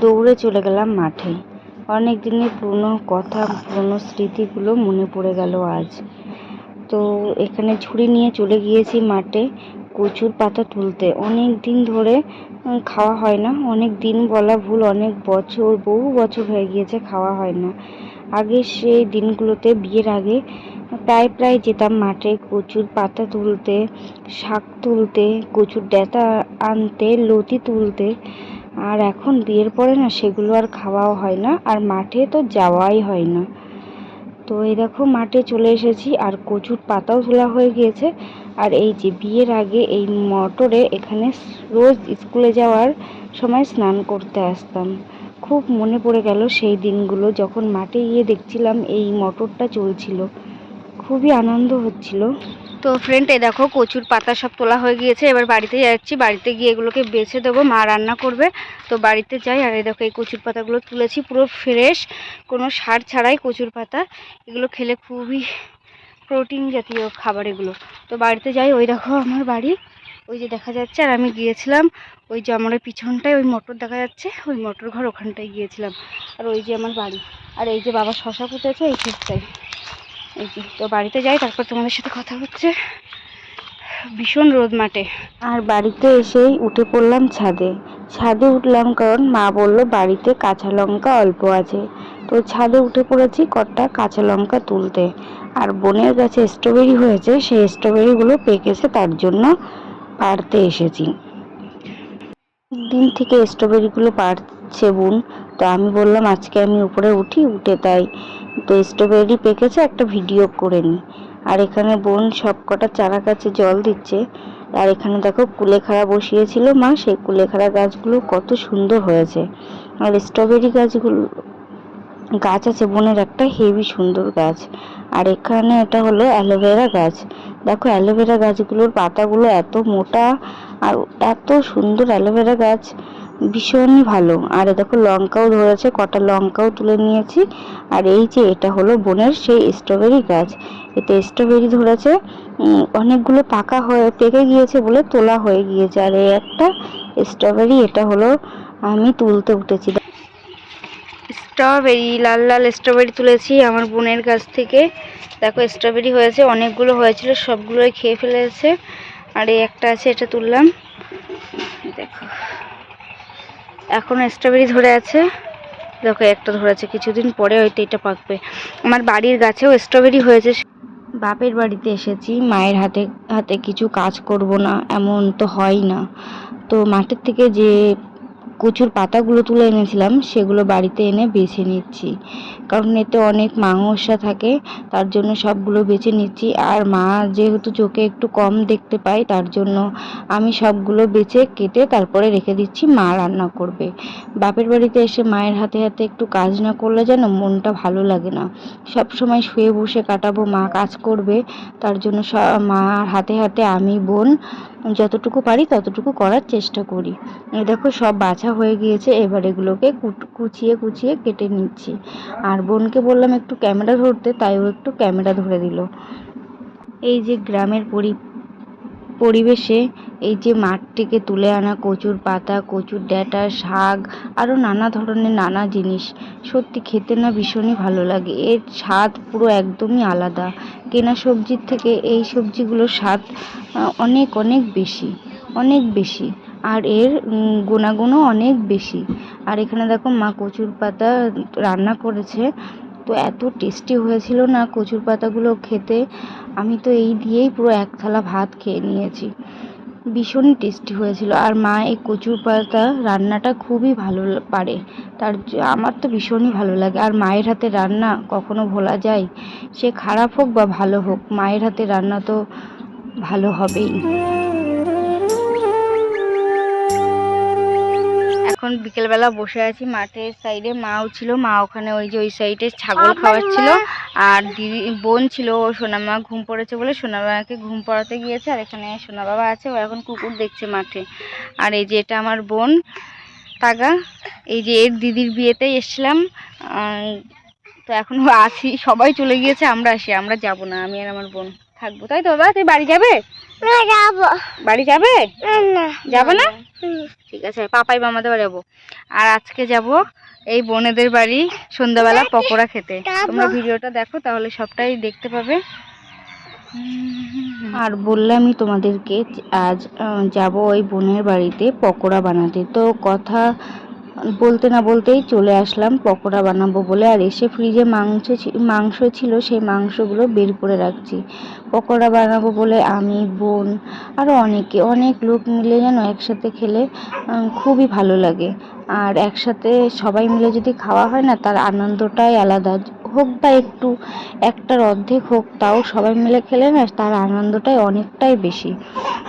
দৌড়ে চলে গেলাম মাঠে। অনেক দিনের পুরনো কথা, পুরনো স্মৃতিগুলো মনে পড়ে গেল আজ। তো এখানে ঝুড়ি নিয়ে চলে গিয়েছি মাঠে কচুর পাতা তুলতে। অনেক দিন ধরে খাওয়া হয় না। অনেক দিন বলা ভুল, অনেক বছর, বহু বছর হয়ে গিয়েছে খাওয়া হয় না। আগে সেই দিনগুলোতে, বিয়ের আগে প্রায় প্রায় যেতাম মাঠে কচুর পাতা তুলতে, শাক তুলতে, কচুর ডেটা আনতে, লতি তুলতে। আর এখন বিয়ের পরে না সেগুলো আর খাওয়াও হয় না, আর মাঠে তো যাওয়াই হয় না। তো এই দেখো মাঠে চলে এসেছি, আর কচুর পাতাও তোলা হয়ে গিয়েছে। আর এই যে বিয়ের আগে এই মটরে এখানে রোজ স্কুলে যাওয়ার সময় স্নান করতে আসতাম। খুব মনে পড়ে গেল সেই দিনগুলো, যখন মাঠে গিয়ে দেখছিলাম এই মোটরটা চলছিল। খুবই আনন্দ হচ্ছিল। তো ফ্রেন্ড এ দেখো, কচুর পাতা সব তোলা হয়ে গিয়েছে। এবার বাড়িতে যাচ্ছি। বাড়িতে গিয়ে এগুলোকে বেছে দেবো। মা রান্না করবে। তো বাড়িতে যাই। আর এই দেখো, এই কচুর পাতাগুলো তুলেছি। পুরো ফ্রেশ কোনো সার ছাড়াই কচুর পাতা। এগুলো খেলে খুবই প্রোটিন জাতীয় খাবার এগুলো। তো বাড়িতে যাই। ওই দেখো, আমার বাড়ি। ওই যে দেখা যাচ্ছে। আর আমি গিয়েছিলাম ওই যে আমার পিছনটায় ওই মোটর দেখা যাচ্ছে। ওই মোটর ঘর ওখানটায় গিয়েছিলাম। আর ওই যে আমার বাড়ি। আর এই যে বাবা শশা পুঁতেছে এই ক্ষেতটায়। এই যে, তো বাড়িতে যাই, তারপর তোমাদের সাথে কথা হচ্ছে। ভীষণ রোদ মাঠে। আর বাড়িতে এসেই উঠে পড়লাম ছাদে। ছাদে উঠলাম কারণ মা বলল, বাড়িতে কাঁচা লঙ্কা অল্প আছে। তো ছাদে উঠে পড়েছি কটা কাঁচা লঙ্কা তুলতে। আর বোনের কাছে স্ট্রবেরি হয়েছে, সেই স্ট্রবেরিগুলো পেকেছে, তার জন্য পাড়তে এসেছি। দিন থেকে স্ট্রবেরিগুলো পাড়ছে বোন। তো আমি বললাম, আজকে আমি উপরে উঠি, উঠে তাই তো স্ট্রবেরি পেকেছে, একটা ভিডিও করে নিই আর এখানে বোন সব কটা চারা গাছে জল দিচ্ছে। আর এখানে দেখো কুলেখাড়া বসিয়েছিল মা, সেই কুলেখাড়া গাছগুলো কত সুন্দর হয়েছে। আর স্ট্রবেরি গাছগুলো, গাছ আছে, বোনের একটা হেভি সুন্দর গাছ। আর এখানে এটা হলো অ্যালোভেরা গাছ। দেখো অ্যালোভেরা গাছগুলোর পাতাগুলো এত মোটা আর এত সুন্দর অ্যালোভেরা গাছ। ভীষণই ভালো। আর দেখো লঙ্কাও ধরেছে, কটা লঙ্কাও তুলে নিয়েছি। আর এই যে এটা হলো বোনের সেই স্ট্রবেরি গাছ। এতে স্ট্রবেরি ধরেছে অনেকগুলো পাকা হয়ে পেকে গিয়েছে বলে তোলা হয়ে গিয়েছে। আর এই একটা স্ট্রবেরি এটা হলো আমি তুলতে উঠেছি। স্ট্রবেরি লাল লাল স্ট্রবেরি তুলেছি আমার বোনের কাছ থেকে। দেখো স্ট্রবেরি হয়েছে, অনেকগুলো হয়েছিল, সবগুলোই খেয়ে ফেলেছে। আর এই একটা আছে, এটা তুললাম। দেখো। এখন স্ট্রবেরি ধরে আছে। দেখো, একটা ধরেছে কিছুদিন পরে হয়তো এটা পাকবে। আমার বাড়ির গাছেও স্ট্রবেরি হয়েছে। বাপের বাড়িতে এসেছি, মায়ের হাতে হাতে কিছু কাজ করব না, এমন তো হয় না। তো মাঠের থেকে যে কচুর পাতাগুলো তুলে এনেছিলাম, সেগুলো বাড়িতে এনে বেছে নিচ্ছি। কারণ এতে অনেক মাংসা থাকে, তার জন্য সবগুলো বেছে নিচ্ছি। আর মা যেহেতু চোখে একটু কম দেখতে পায়, তার জন্য আমি সবগুলো বেছে কেটে তারপরে রেখে দিচ্ছি, মা রান্না করবে। বাপের বাড়িতে এসে মায়ের হাতে হাতে একটু কাজ না করলে যেন মনটা ভালো লাগে না। সব সময় শুয়ে বসে কাটাবো, মা কাজ করবে, তার জন্য মার হাতে হাতে আমি, বোন যতটুকু পারি ততটুকু করার চেষ্টা করি। দেখো সব বাছা হয়ে গিয়েছে, এবার এগুলোকে কুচিয়ে কুচিয়ে কেটে নিচ্ছি। আর বোনকে বললাম একটু ক্যামেরা ধরতে, তাই ও একটু ক্যামেরা ধরে দিল। এই যে গ্রামের পরি, পরিবেশে এই যে মাঠ থেকে তুলে আনা কচুর পাতা, কচুর ড্যাঁটা শাক আরও নানা ধরনের নানা জিনিস। সত্যি খেতে না ভীষণই ভালো লাগে। এর স্বাদ পুরো একদমই আলাদা। কেনা সবজির থেকে এই সবজিগুলোর স্বাদ অনেক অনেক বেশি অনেক বেশি। আর এর গুণাগুণও অনেক বেশি। আর এখানে দেখো মা কচুর পাতা রান্না করেছে। তো এত টেস্টি হয়েছিল না কচুর পাতাগুলো খেতে। আমি তো এই দিয়েই পুরো এক থালা ভাত খেয়ে নিয়েছি। ভীষণই টেস্টি হয়েছিল। আর মা এই কচুর পাতা রান্নাটা খুবই ভালো পারে। তার আমার তো ভীষণই ভালো লাগে। আর মায়ের হাতে রান্না কখনো ভোলা যায়? সে খারাপ হোক বা ভালো হোক, মায়ের হাতে রান্না তো ভালো হবেই। এখন বিকেলবেলা বসে আছি মাঠের সাইডে মাও ছিল মা ওখানে ওই যে ওই সাইডে ছাগল খাওয়াচ্ছিল। আর দিদি বোন ছিল ও সোনামা ঘুম পড়েছে বলে সোনামাকে ঘুম পড়াতে গিয়েছে। আর এখানে সোনা বাবা আছে ও এখন কুকুর দেখছে মাঠে। আর এই যে এটা আমার বোন তাগা। এই যে এর দিদির বিয়েতে এসেছিলাম। তো এখন আছি সবাই চলে গিয়েছে আমরা আসি আমরা যাব না আমি আর আমার বোন থাকব। তাই তো বাবা তুই বাড়ি যাবে? না যাব। বাড়ি যাবে? না। যাবে না। ঠিক আছে পাপাই মামাদের বাড়ি যাব। আর আজকে যাব এই বোনেদের বাড়ি সন্ধ্যাবেলা পকোড়া খেতে। তোমরা ভিডিওটা দেখো তাহলে সবটাই দেখতে পাবে। আর বললামই তোমাদেরকে আজ যাব ওই বোনের বাড়িতে পকোড়া বানাতে। তো কথা বলতে না বলতেই চলে আসলাম, পকোড়া বানাবো বলে। আর এসে ফ্রিজে মাংস মাংস ছিল, সেই মাংসগুলো বের করে রাখছি। পকোড়া বানাবো বলে আমি, বোন আরও অনেকে, অনেক লোক মিলে যেন একসাথে খেলে খুবই ভালো লাগে। আর একসাথে সবাই মিলে যদি খাওয়া হয় না, তার আনন্দটাই আলাদা। হোক বা একটু, একটার অর্ধেক হোক, তাও সবাই মিলে খেলে না, তার আনন্দটাই অনেকটাই বেশি।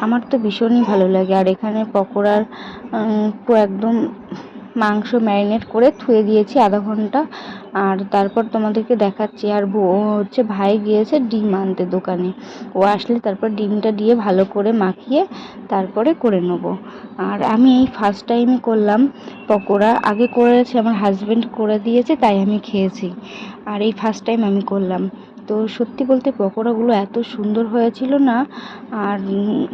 আমার তো ভীষণই ভালো লাগে। আর এখানে পকোড়ার একদম মাংস ম্যারিনেট করে থুয়ে দিয়েছি আধা ঘণ্টা। আর তারপর তোমাদেরকে দেখাচ্ছি। আর বউ হচ্ছে, ভাই গিয়েছে ডিম আনতে দোকানে। ও আসলে তারপর ডিমটা দিয়ে ভালো করে মাখিয়ে তারপরে করে নেব। আর আমি এই ফার্স্ট টাইমই করলাম পকোড়া। আগে করেছে, আমার হাজবেন্ড করে দিয়েছে, তাই আমি খেয়েছি। আর এই ফার্স্ট টাইম আমি করলাম। তো সত্যি বলতে পকোড়াগুলো এত সুন্দর হয়েছিল না, আর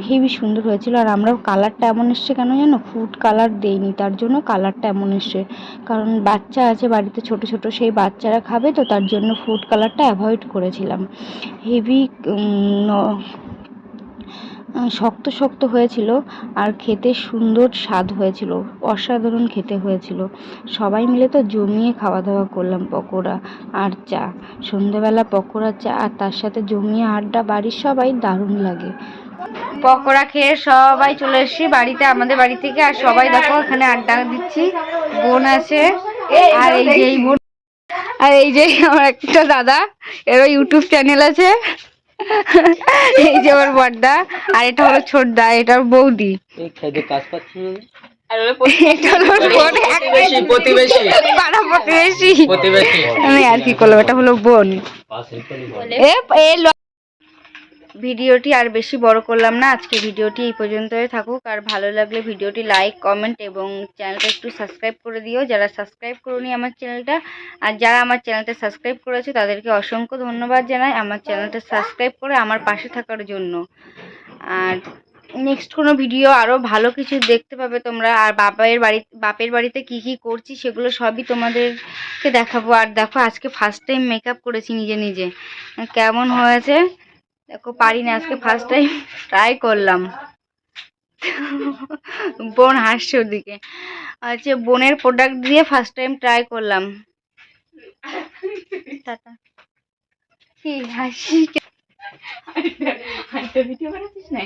হেভি সুন্দর হয়েছিল। আর আমরা কালারটা এমন এসছে কেন জানো? ফুড কালার দেইনি, তার জন্য কালারটা এমন এসছে। কারণ বাচ্চা আছে বাড়িতে, ছোট ছোট, সেই বাচ্চারা খাবে তো তার জন্য ফুড কালারটা অ্যাভয়েড করেছিলাম। হেভি শক্ত শক্ত হয়েছিল আর খেতে সুন্দর স্বাদ হয়েছিল অসাধারণ খেতে হয়েছিল। সবাই মিলে তো জমিয়ে খাওয়া দাওয়া করলাম পকোড়া আর চা। সন্ধেবেলা পকোড়া চা আর তার সাথে জমিয়ে আড্ডা বাড়ির সবাই দারুণ লাগে। পকোড়া খেয়ে সবাই চলে এসেছি বাড়িতে আমাদের বাড়ি থেকে। আর সবাই দেখো এখানে আড্ডা দিচ্ছি। বোন আছে আর এই যে এই বোন আর এই যে আমার একটা দাদা এরও ইউটিউব চ্যানেল আছে। এই যে আমার বড়দা আর এটা হলো ছোটদা এটা ওর বৌদি। এই খাইতে কাজ পাচ্ছি। না এটা হলো ওর বোন প্রতিবেশী প্রতিবেশী। পাড়া প্রতিবেশী। প্রতিবেশী। আমি আর কি করলাম এটা হলো বোন। ভিডিওটি আর বেশি বড় করলাম না। আজকে ভিডিওটি এই পর্যন্তই থাকুক। আর ভালো লাগলে ভিডিওটি লাইক, কমেন্ট এবং চ্যানেলটা একটু সাবস্ক্রাইব করে দিও। যারা সাবস্ক্রাইব করনি আমার চ্যানেলটা আর যারা আমার চ্যানেলটা সাবস্ক্রাইব করেছে, তাদেরকে অসংখ্য ধন্যবাদ জানাই আমার চ্যানেলটা সাবস্ক্রাইব করে আমার পাশে থাকার জন্য। আর নেক্সট কোনো ভিডিও আরও ভালো কিছু দেখতে পাবে তোমরা। আর বাপের বাড়ি, বাপের বাড়িতে কি কি করছি সেগুলো সবই তোমাদেরকে দেখাবো। আর দেখো আজকে ফার্স্ট টাইম মেকআপ করেছি নিজে নিজে। কেমন হয়েছে? দেখো, পারি না আজকে ফার্স্ট টাইম ট্রাই করলাম। বোন হাসছে ওদিকে। আচ্ছা বোনের প্রোডাক্ট দিয়ে ফার্স্ট টাইম ট্রাই করলাম। হাসি ভিডিও বানাচ্ছিস না